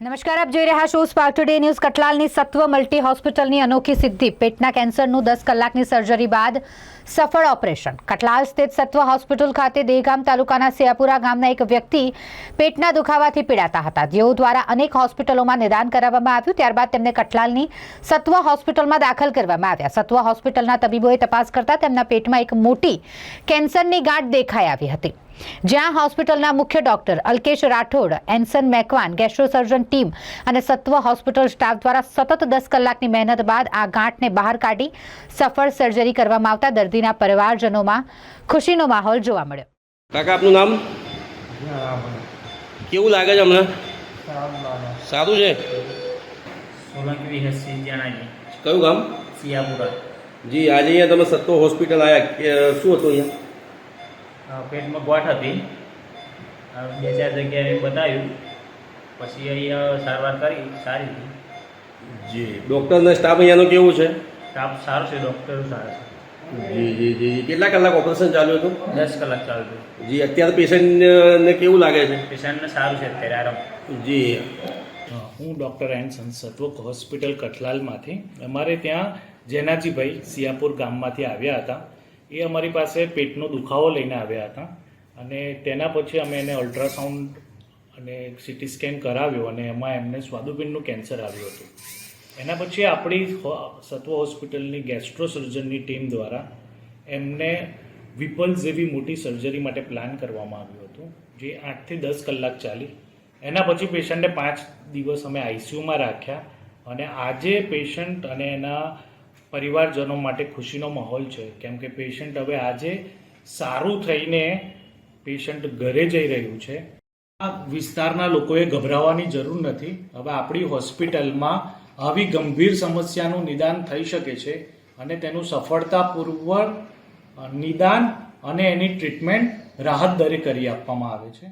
નમસ્કાર, આપ જોઈ રહ્યા છો સ્પાર્ક ટુડે ન્યૂઝ. કટલાલની સત્વ મલ્ટી હોસ્પિટલની અનોખી સિદ્ધિ. પેટના કેન્સરનું દસ કલાકની સર્જરી બાદ સફળ ઓપરેશન. કટલાલ સ્થિત સત્વ હોસ્પિટલ ખાતે દેગામ તાલુકાના સિયાપુરા ગામના એક વ્યક્તિ પેટના દુખાવાથી પીડાતા હતા. જેઓ દ્વારા અનેક હોસ્પિટલોમાં નિદાન કરાવવામાં આવ્યું. ત્યારબાદ તેમને કટલાલની સત્વ હોસ્પિટલમાં દાખલ કરવામાં આવ્યા. સત્વ હોસ્પિટલના તબીબોએ તપાસ કરતા તેમના પેટમાં એક મોટી કેન્સરની ગાંઠ દેખાઈ આવી હતી. જ્યાં હોસ્પિટલના મુખ્ય doctor Alkesh Rathod Anson Macwan gastrosurgeon team અને સત્વ હોસ્પિટલ સ્ટાફ દ્વારા સતત દસ કલાકની મહેનત બાદ આ ગાંઠને બહાર કાઢી સફળ સર્જરી કરવામાં આવતા દર્દીના પરિવારજનોમાં ખુશીનો માહોલ જોવા મળ્યો. કાકા આપનું નામ? કેવું લાગે છે હમણાં? સારું છે? સોલંકી હસી જણાવી કયું ગામ? સિયાપુરા જી આજે અહીંયા તમે સત્તો હોસ્પિટલ આવ્યા શું હતું અહીંયા? પેટમાં ગોઠ હતી. બે ચાર જગ્યાએ બતાવ્યું પછી અહીંયા સારવાર કરી સારી હતી. જી. ડૉક્ટરને સ્ટાફ અહીંયાનું કેવું છે? સ્ટાફ સારો છે ડૉક્ટર સારા છે. જી જી જી. કેટલા કલાક ઓપરેશન ચાલ્યું હતું? દસ કલાક ચાલતું જી અત્યારે પેશન્ટને કેવું લાગે છે? પેશન્ટને સારું છે અત્યારે આરામ. જી. હું ડૉક્ટર એન સંસત્વક હોસ્પિટલ કઠલાલમાંથી. અમારે ત્યાં જેનાજીભાઈ સિયાપુર ગામમાંથી આવ્યા હતા. એ અમારી પાસે પેટનો દુખાવો લઈને આવ્યા હતા. અને તેના પછી અમે એને અલ્ટ્રાસાઉન્ડ અને સિટી સ્કેન કરાવ્યો અને એમાં એમને સ્વાદુપિંડનું કેન્સર આવ્યું હતું. એના પછી આપણી સત્વ હોસ્પિટલની ગેસ્ટ્રો સર્જનની ટીમ દ્વારા એમને વિપલ જેવી મોટી સર્જરી માટે પ્લાન કરવામાં આવ્યું હતું, જે આઠથી દસ કલાક ચાલી. એના પછી પેશન્ટને પાંચ દિવસ અમે આઈસીયુમાં રાખ્યા અને આજે પેશન્ટ અને એના પરિવારજનો માટે ખુશીનો માહોલ છે. કેમ કે પેશન્ટ હવે આજે સારું થઈને પેશન્ટ ઘરે જઈ રહ્યું છે. આ વિસ્તારના લોકોએ ગભરાવાની જરૂર નથી. હવે આપણી હોસ્પિટલમાં આવી ગંભીર સમસ્યાનું નિદાન થઈ શકે છે અને તેનું સફળતાપૂર્વક નિદાન અને એની ટ્રીટમેન્ટ રાહત દરે કરી આપવામાં આવે છે.